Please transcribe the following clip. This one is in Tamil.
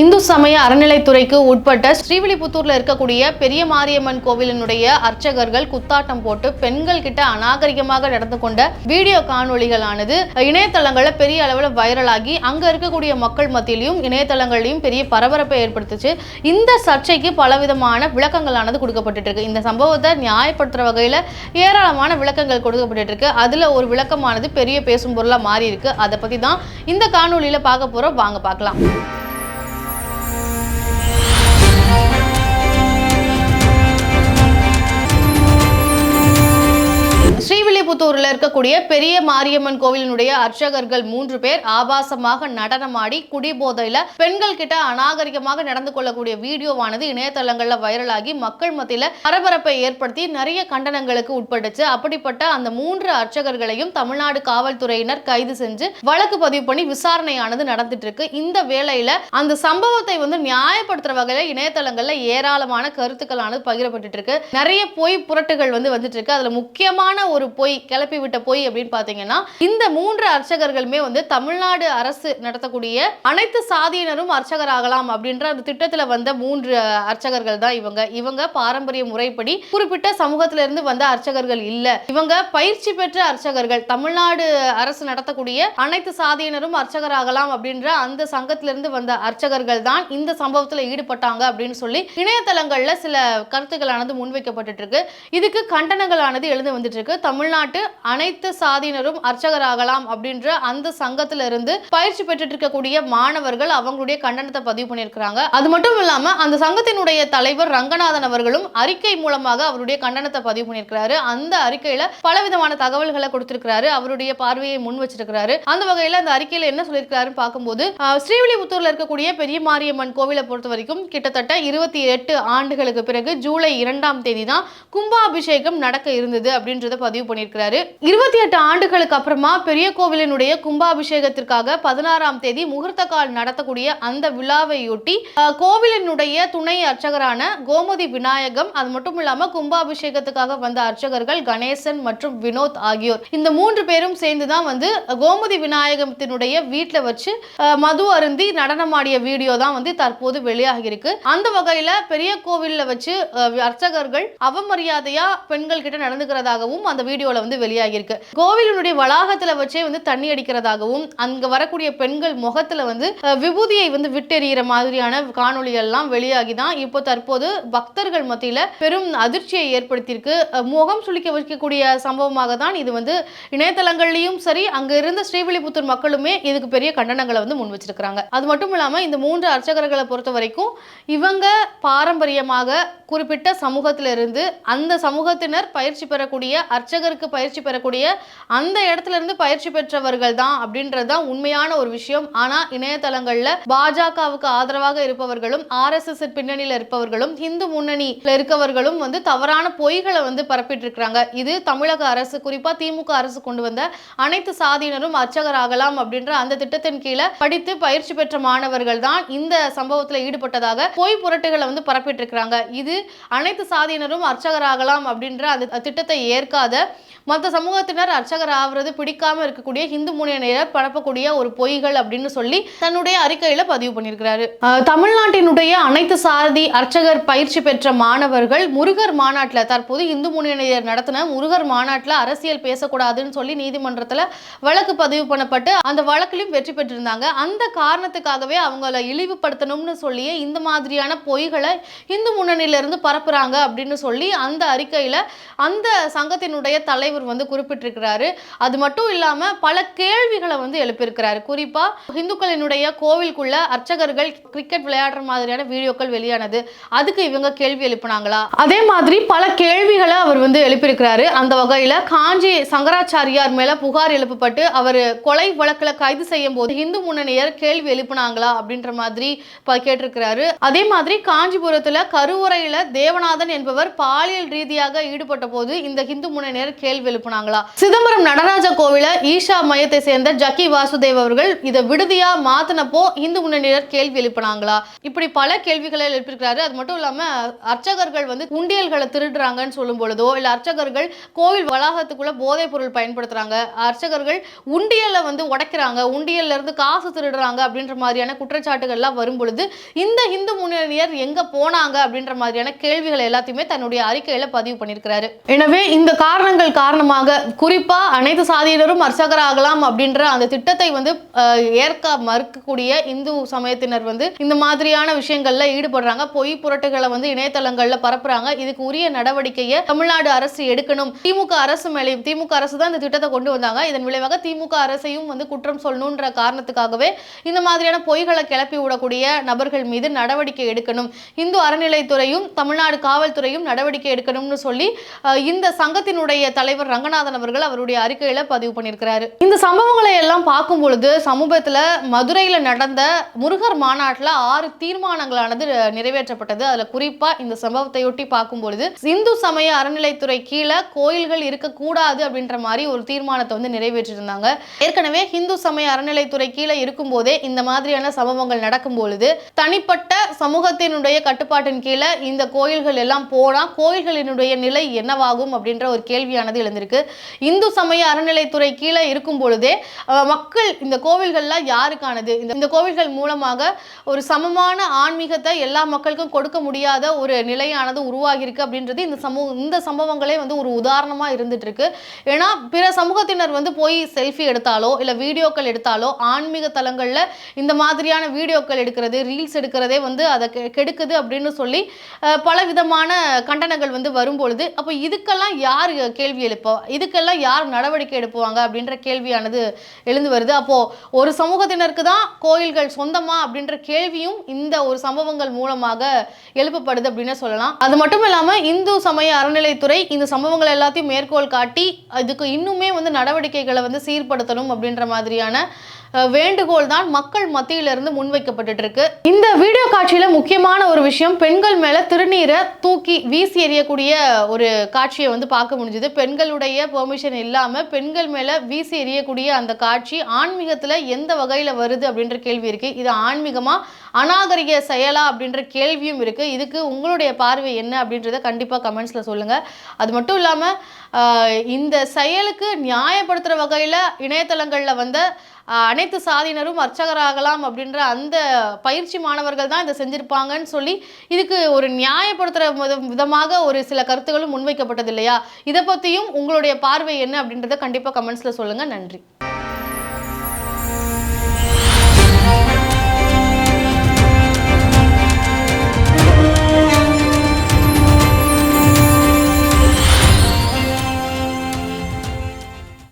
இந்து சமய அறநிலைத்துறைக்கு உட்பட்ட ஸ்ரீவில்லிபுத்தூர்ல இருக்கக்கூடிய பெரிய மாரியம்மன் கோவிலினுடைய அர்ச்சகர்கள் குத்தாட்டம் போட்டு பெண்கள் கிட்ட அநாகரிகமாக நடந்து கொண்ட வீடியோ காணொளிகளானது இணையதளங்கள்ல பெரிய அளவில் வைரலாகி அங்க இருக்கக்கூடிய மக்கள் மத்தியிலையும் இணையதளங்களையும் பெரிய பரபரப்பை ஏற்படுத்துச்சு. இந்த சர்ச்சைக்கு பலவிதமான விளக்கங்களானது கொடுக்கப்பட்டு இருக்கு இந்த சம்பவத்தை நியாயப்படுத்துற வகையில ஏராளமான விளக்கங்கள் கொடுக்கப்பட்டு இருக்கு அதுல ஒரு விளக்கமானது பெரிய பேசும் பொருளா மாறி இருக்கு அதை பத்தி தான் இந்த காணொலியில பார்க்க போறோம். வாங்க பார்க்கலாம். ஸ்ரீவில்லிபுத்தூர்ல இருக்கக்கூடிய பெரிய மாரியம்மன் கோவிலினுடைய அர்ச்சகர்கள் மூன்று பேர் ஆபாசமாக நடனமாடி குடிபோதையில பெண்கள் கிட்ட அநாகரிகமாக நடந்து கொள்ளக்கூடிய வீடியோவானது இணையதளங்கள்ல வைரலாகி மக்கள் மத்தியில பரபரப்பை ஏற்படுத்தி நிறைய கண்டனங்களுக்கு உட்பட்டுச்சு. அப்படிப்பட்ட அந்த மூன்று அர்ச்சகர்களையும் தமிழ்நாடு காவல்துறையினர் கைது செஞ்சு வழக்கு பதிவு பண்ணி விசாரணையானது நடந்துட்டு இருக்கு இந்த வேளையில அந்த சம்பவத்தை வந்து நியாயப்படுத்துற வகையில இணையதளங்கள்ல ஏராளமான கருத்துக்களானது பகிரப்பட்டு இருக்கு நிறைய பொய் புரட்டுகள் வந்து வந்துட்டு இருக்கு அதுல முக்கியமான ஒரு பொய் கிளப்பி விட்ட பொய் அப்படின்னு பாத்தீங்கன்னா இந்த மூன்று அர்ச்சகர்களுமே வந்து தமிழ்நாடு அரசு நடத்தக்கூடிய அனைத்து சாதியினரும் அர்ச்சகர் ஆகலாம் அப்படின்ற அந்த திட்டத்துல வந்த மூன்று அர்ச்சகர்கள் தான் இவங்க. இவங்க பாரம்பரிய முறைப்படி குறிப்பிட்ட சமூகத்தில இருந்து வந்த அர்ச்சகர்கள் இல்ல. இவங்க பயிற்சி பெற்ற அர்ச்சகர்கள் தமிழ்நாடு அரசு நடத்தக்கூடிய அனைத்து சாதியினரும் அர்ச்சகர் ஆகலாம் அப்படின்ற அந்த சங்கத்திலிருந்து வந்த அர்ச்சகர்கள் தான் இந்த சம்பவத்துல ஈடுபட்டாங்க அப்படின்னு சொல்லி இணையதளங்கள்ல சில கருத்துக்களானது முன்வைக்கப்பட்டு இருக்கு. இதுக்கு கண்டனங்களானது எழுந்து வந்துட்டு இருக்கு. தமிழ்நாட்டு அனைத்து சாதியினரும் அர்ச்சகராகலாம் அப்படின்ற அந்த சங்கத்துல இருந்து பயிற்சி பெற்றுட்டு இருக்கக்கூடிய மாணவர்கள் அவங்களுடைய கண்டனத்தை பதிவு பண்ணியிருக்கிறாங்க. அது மட்டும் இல்லாம அந்த சங்கத்தினுடைய தலைவர் ரங்கநாதன் அவர்களும் அறிக்கை மூலமாக அவருடைய கண்டனத்தை பதிவு பண்ணியிருக்கிறாரு. அந்த அறிக்கையில பலவிதமான தகவல்களை கொடுத்திருக்கிறாரு. அவருடைய பார்வையை முன் வச்சிருக்கிறாரு. அந்த வகையில அந்த அறிக்கையில என்ன சொல்லியிருக்கிறாருன்னு பார்க்கும்போது ஆஹ், ஸ்ரீவில்லிபுத்தூர்ல இருக்கக்கூடிய பெரிய மாரியம்மன் கோவிலை பொறுத்த வரைக்கும் கிட்டத்தட்ட இருபத்தி எட்டு ஆண்டுகளுக்கு பிறகு ஜூலை இரண்டாம் தேதி தான் கும்பாபிஷேகம் நடக்க இருந்தது அப்படின்றத பதிவு பதிவு பண்ணியிருக்கிறாரு. இருபத்தி எட்டு ஆண்டுகளுக்கு அப்புறமா பெரிய கோவிலினுடைய கும்பாபிஷேகத்திற்காக பதினாறாம் தேதி முகூர்த்த கால் நடத்தக்கூடிய அந்த விழாவையொட்டி கோவிலினுடைய துணை அர்ச்சகரான கோமதி விநாயகம் அது மட்டும் இல்லாம கும்பாபிஷேகத்துக்காக வந்த அர்ச்சகர்கள் கணேசன் மற்றும் வினோத் ஆகியோர். இந்த மூன்று பேரும் சேர்ந்துதான் வந்து கோமதி விநாயகத்தினுடைய வீட்டில் வச்சு மது அருந்தி நடனமாடிய வீடியோ தான் வந்து தற்போது வெளியாகி இருக்கு அந்த வகையில பெரிய கோவில்ல வச்சு அர்ச்சகர்கள் அவமரியாதையா பெண்கள் கிட்ட நடந்துக்கிறதாகவும் அந்த வீடியோவில் வந்து வெளியாகியிருக்கு. கோவிலினுடைய வளாகத்தில் வச்சே வந்து தண்ணி அடிக்கிறதாகவும் அங்கே வரக்கூடிய பெண்கள் முகத்தில் வந்து விபூதியை வந்து விட்டெறிகிற மாதிரியான காணொலிகள்லாம் எல்லாம் வெளியாகி தான் இப்போ தற்போது பக்தர்கள் மத்தியில் பெரும் அதிர்ச்சியை ஏற்படுத்தியிருக்கு. முகம் சுளிக்க வைக்கக்கூடிய சம்பவமாக தான் இது வந்து இணையதளங்கள்லையும் சரி அங்கே இருந்த ஸ்ரீவில்லிபுத்தூர் மக்களுமே இதுக்கு பெரிய கண்டனங்களை வந்து முன் வச்சிருக்கிறாங்க. அது மட்டும் இல்லாமல் இந்த மூன்று அர்ச்சகர்களை பொறுத்த வரைக்கும் இவங்க பாரம்பரியமாக குறிப்பிட்ட சமூகத்திலிருந்து அந்த சமூகத்தினர் பயிற்சி பெறக்கூடிய அர்ச்சகருக்கு பயிற்சி பெறக்கூடிய அந்த இடத்துல இருந்து பயிற்சி பெற்றவர்கள் தான் அப்படின்றது தான் உண்மையான ஒரு விஷயம். ஆனா இணையதளங்கள்ல பாஜகவுக்கு ஆதரவாக இருப்பவர்களும் ஆர்எஸ்எஸ் பின்னணியில இருப்பவர்களும் இந்து முன்னணியில இருக்கவர்களும் வந்து தவறான பொய்களை வந்து பரப்பிட்டு இருக்கிறாங்க இது தமிழக அரசு குறிப்பா திமுக அரசு கொண்டு வந்த அனைத்து சாதியினரும் அர்ச்சகர் ஆகலாம் அப்படின்ற அந்த திட்டத்தின் கீழே படித்து பயிற்சி பெற்ற மாணவர்கள் தான் இந்த சம்பவத்துல ஈடுபட்டதாக பொய் புரட்டுகளை வந்து பரப்பிட்டு இருக்கிறாங்க இது அனைத்து சாதியினரும் அர்ச்சகராகலாம் அப்படின்ற அந்த திட்டத்தை ஏற்காத மற்ற சமூகத்தினர் அர்ச்சகர் ஆகிறது பிடிக்காம இருக்கக்கூடிய இந்து முன்னணியர் பரப்பக்கூடிய ஒரு பொய்கள் அப்படின்னு சொல்லி தன்னுடைய அறிக்கையில பதிவு பண்ணியிருக்கிறாரு. தமிழ்நாட்டினுடைய அனைத்து சாதி அர்ச்சகர் பயிற்சி பெற்ற மாணவர்கள் முருகர் மாநாட்டில் தற்போது இந்து முன்னணியர் நடத்தின முருகர் மாநாட்டில் அரசியல் பேசக்கூடாதுன்னு சொல்லி நீதிமன்றத்தில் வழக்கு பதிவு பண்ணப்பட்டு அந்த வழக்கிலும் வெற்றி பெற்றிருந்தாங்க. அந்த காரணத்துக்காகவே அவங்கள இழிவுபடுத்தணும்னு சொல்லியே இந்த மாதிரியான பொய்களை இந்து முன்னணியில இருந்து பரப்புறாங்க அப்படின்னு சொல்லி அந்த அறிக்கையில் அந்த சங்கத்தினுடைய தலைவர் வந்து குறிப்பிட்டிருக்கிறாரு. அது மட்டும் இல்லாம பல கேள்விகளை வந்து எழுப்பியிருக்கிறாரு. குறிப்பா இந்துக்களினுடைய கோவிலுக்குள்ள அர்ச்சகர்கள் கிரிக்கெட் விளையாடுற மாதிரியான வீடியோக்கள் வெளியானது. அதுக்கு இவங்க கேள்வி எழுப்பினாங்களா? அதே மாதிரி பல கேள்விகளை அவர் வந்து எழுப்பியிருக்கிறாரு. அந்த வகையில காஞ்சி சங்கராச்சாரியார் மேல புகார் எழுப்பப்பட்டு அவர் கொலை வழக்குல கைது செய்யும் போது இந்து முன்னணியர் கேள்வி எழுப்பினாங்களா அப்படின்ற மாதிரி கேட்டிருக்கிறாரு. அதே மாதிரி காஞ்சிபுரத்துல கருவறையில தேவநாதன் என்பவர் பாலியல் ரீதியாக ஈடுபட்ட போது இந்த இந்து முன்னணி முன்னணியர் கேள்வி எழுப்புனாங்களா? சிதம்பரம் நடராஜ கோவில ஈஷா மையத்தை சேர்ந்த ஜக்கி வாசுதேவ் அவர்கள் இதை விடுதியா மாத்தினப்போ இந்து முன்னணியர் கேள்வி எழுப்பினாங்களா? இப்படி பல கேள்விகளை எழுப்பியிருக்கிறாரு. அது மட்டும் இல்லாம அர்ச்சகர்கள் வந்து உண்டியல்களை திருடுறாங்கன்னு சொல்லும் பொழுதோ இல்ல அர்ச்சகர்கள் கோவில் வளாகத்துக்குள்ள போதைப் பொருள் பயன்படுத்துறாங்க அர்ச்சகர்கள் உண்டியலை வந்து உடைக்கிறாங்க உண்டியல்ல இருந்து காசு திருடுறாங்க அப்படின்ற மாதிரியான குற்றச்சாட்டுகள்லாம் வரும் பொழுது இந்த இந்து முன்னணியர் எங்க போனாங்க அப்படின்ற மாதிரியான கேள்விகள் எல்லாத்தையுமே தன்னுடைய அறிக்கையில பதிவு பண்ணியிருக்கிறாரு. எனவே இந்த காரணங்கள் காரணமாக குறிப்பாக அனைத்து சாதியினரும் அர்ச்சகராகலாம் அப்படின்ற அந்த திட்டத்தை வந்து ஏற்க மறுக்கக்கூடிய இந்து சமயத்தினர் வந்து இந்த மாதிரியான விஷயங்களில் ஈடுபடுறாங்க. பொய் புரட்டுகளை வந்து இணையதளங்களில் பரப்புறாங்க. இதுக்கு உரிய நடவடிக்கையை தமிழ்நாடு அரசு எடுக்கணும். திமுக அரசு மேலேயும் திமுக அரசு தான் இந்த திட்டத்தை கொண்டு வந்தாங்க. இதன் விளைவாக திமுக அரசையும் வந்து குற்றம் சொல்லணுன்ற காரணத்துக்காகவே இந்த மாதிரியான பொய்களை கிளப்பி விடக்கூடிய நபர்கள் மீது நடவடிக்கை எடுக்கணும். இந்து அறநிலைத்துறையும் தமிழ்நாடு காவல்துறையும் நடவடிக்கை எடுக்கணும்னு சொல்லி இந்த சங்கத்தினுடைய தலைவர் ரங்கநாதன் அவர்கள் அவருடைய அறிக்கையில பதிவு பண்ணியிருக்கிறாரு. இந்த சம்பவங்களை எல்லாம் பார்க்கும் பொழுது சமூகத்துல மதுரையில நடந்த முருகர் மாநாட்டில் ஆறு தீர்மானங்களானது நிறைவேற்றப்பட்டது. அதுல குறிப்பா இந்த சம்பவத்தையொட்டி பார்க்கும் பொழுது இந்து சமய அறநிலைத்துறை கீழே கோயில்கள் இருக்கக்கூடாது அப்படின்ற மாதிரி ஒரு தீர்மானத்தை வந்து நிறைவேற்றிருந்தாங்க. ஏற்கனவே இந்து சமய அறநிலைத்துறை கீழே இருக்கும் போதே இந்த மாதிரியான சம்பவங்கள் நடக்கும் பொழுது தனிப்பட்ட சமூகத்தினுடைய கட்டுப்பாட்டின் கீழே இந்த கோயில்கள் எல்லாம் போனா கோயில்களினுடைய நிலை என்னவாகும் அப்படின்ற ஒரு கேள்வி கேள்வியானது எழுந்திருக்கு. இந்து சமய அறநிலைத்துறை கீழே இருக்கும் பொழுதே மக்கள் இந்த கோவில்கள்லாம் யாருக்கானது? இந்த இந்த கோவில்கள் மூலமாக ஒரு சமமான ஆன்மீகத்தை எல்லா மக்களுக்கும் கொடுக்க முடியாத ஒரு நிலையானது உருவாகியிருக்கு அப்படின்றது இந்த சமூக இந்த சம்பவங்களே வந்து ஒரு உதாரணமாக இருந்துட்டு இருக்கு ஏன்னா பிற சமூகத்தினர் வந்து போய் செல்ஃபி எடுத்தாலோ இல்லை வீடியோக்கள் எடுத்தாலோ ஆன்மீக தலங்களில் இந்த மாதிரியான வீடியோக்கள் எடுக்கிறது ரீல்ஸ் எடுக்கிறதே வந்து அதை கெ- கெடுக்குது அப்படின்னு சொல்லி பல விதமான கண்டனங்கள் வந்து வரும்பொழுது அப்போ இதுக்கெல்லாம் யார் கேள்வி எழுப்போம் இதுக்கெல்லாம் யார் நடவடிக்கை எடுப்புவாங்க அப்படின்ற கேள்வியானது எழுந்து வருது. அப்போது ஒரு சமூகத்தினருக்கு தான் கோயில்கள் சொந்தமா அப்படின்ற கேள்வியும் இந்த ஒரு சம்பவங்கள் மூலமாக எழுப்பப்படுது அப்படின்னு சொல்லலாம். அது மட்டும் இல்லாமல் இந்து சமய அறநிலைத்துறை இந்த சம்பவங்கள் எல்லாத்தையும் மேற்கோள் காட்டி இதுக்கு இன்னுமே வந்து நடவடிக்கைகளை வந்து சீர்படுத்தணும் அப்படின்ற மாதிரியான வேண்டுகோள் தான் மக்கள் மத்தியிலிருந்து முன்வைக்கப்பட்டு இருக்கு இந்த வீடியோ காட்சியில முக்கியமான ஒரு விஷயம் பெண்கள் மேல திருநீரை தூக்கி வீசி எறியக்கூடிய ஒரு காட்சியை வந்து பார்க்க முடிஞ்சுது. பெண்களுடைய பெர்மிஷன் இல்லாம பெண்கள் மேல வீசி எறியக்கூடிய அந்த காட்சி ஆன்மீகத்துல எந்த வகையில வருது அப்படின்ற கேள்வி இருக்கு. இது ஆன்மீகமா அநாகரிக செயலா அப்படின்ற கேள்வியும் இருக்கு. இதுக்கு உங்களுடைய பார்வை என்ன அப்படின்றத கண்டிப்பா கமெண்ட்ஸ்ல சொல்லுங்க. அது மட்டும் இல்லாம இந்த செயலுக்கு நியாயப்படுத்துகிற வகையில் இணையதளங்களில் வந்த அனைத்து சாதியினரும் அர்ச்சகராகலாம் அப்படின்ற அந்த பயிற்சி மாணவர்கள் தான் இதை செஞ்சுருப்பாங்கன்னு சொல்லி இதுக்கு ஒரு நியாயப்படுத்துகிற விதமாக ஒரு சில கருத்துகளும் முன்வைக்கப்பட்டது இல்லையா? இதை பற்றியும் உங்களுடைய பார்வை என்ன அப்படின்றத கண்டிப்பாக கமெண்ட்ஸில் சொல்லுங்கள் நன்றி.